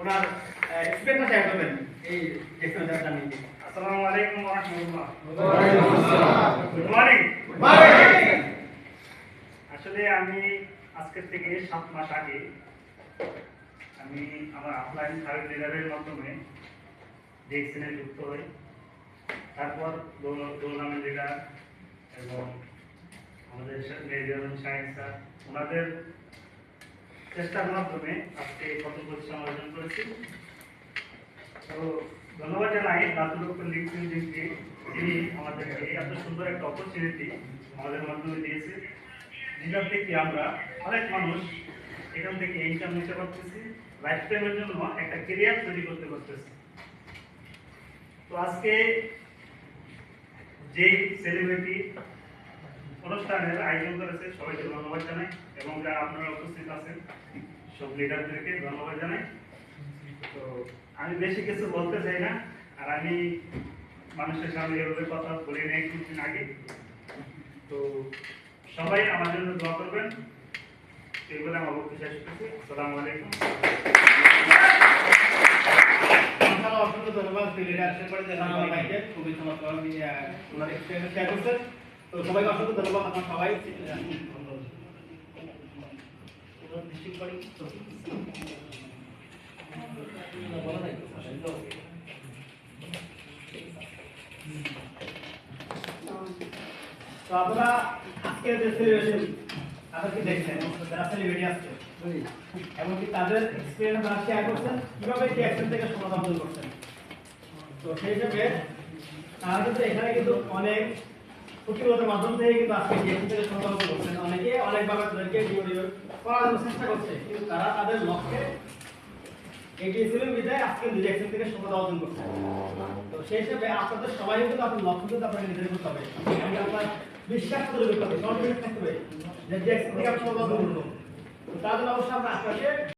ওনার experience share করবেন এই Jackson journey আসসালামু আলাইকুম ওয়া রাহমাতুল্লাহ। ওয়ালাইকুম আসসালাম। Good morning! আসলে আমি আজকের থেকে সাত মাস আগে আমি আমার অফলাইন থার্ড লিডারের মাধ্যমে ডিএক্সএনে যুক্ত হই। তারপর টুর্নামেন্ট লিডার এবং আমাদের মেডিয়াম সায়েন্স স্যার ওনাদের চেষ্টার মাধ্যমে আজকে কত পরিশ্রম অর্জন করেছি। তো ধন্যবাদ জানাই নাতুলক্ষ লিঙ্কন জিকে যিনি আমাদেরকে এত সুন্দর একটা অপরচুনিটি আমাদের মাধ্যমে দিয়েছে। যেখান থেকে আমরা অনেক মানুষ এখান থেকে ইনকাম নিতে পারতেছি লাইফ টাইমের জন্য একটা কেরিয়ার তৈরি করতে পারতেছি। তো আজকে যে সেলিব্রিটি অনুষ্ঠানের আয়োজন করেছে। সবাইকে ধন্যবাদ জানাই এবং যারা আপনারা উপস্থিত আছেন, সব লিডারদেরকে ধন্যবাদ জানাই। তো আমি বেশি কিছু বলতে চাই না, আর আমি মানুষের সামনে এভাবে কথা বলে নেই কিছুদিন আগে। তো সবাই আমার জন্য দোয়া করবেন। এই বলে আমার বক্তব্য শেষ করছি। আসসালামু আলাইকুম। অসংখ্য ধন্যবাদ খুবই চমৎকার তো সবাইকে অসংখ্য ধন্যবাদ আপনার সবাই। তো আপনারা আজকের যে সেলিব্রেশন তাদেরকে দেখছেন যারা সেলিব্রিটি আসছে, এমনকি তাদের এক্সপিরিয়েন্স তারা শেয়ার করছেন, কীভাবে কি অ্যাকশন থেকে সমাধান করছেন। তো সেই হিসেবে তারা কিন্তু এখানে কিন্তু অনেক প্রতিরোধের মাধ্যম থেকে কিন্তু আজকে ডিএক্সন থেকে সমাধান করছেন অনেকে অনেকভাবে তাদেরকে করার চেষ্টা করছে, কিন্তু তারা তাদের লক্ষ্যে আজকে থেকে অর্জন করছে। তো সেই হিসেবে আপনাদের সবাই কিন্তু আপনার লক্ষ্য কিন্তু আপনাকে নির্ধারণ করতে হবে। আপনার বিশ্বাস করতে হবে কনফিডেন্স থাকতে হবে যে থেকে আপনি তো তার জন্য অবশ্যই আমরা আপনাকে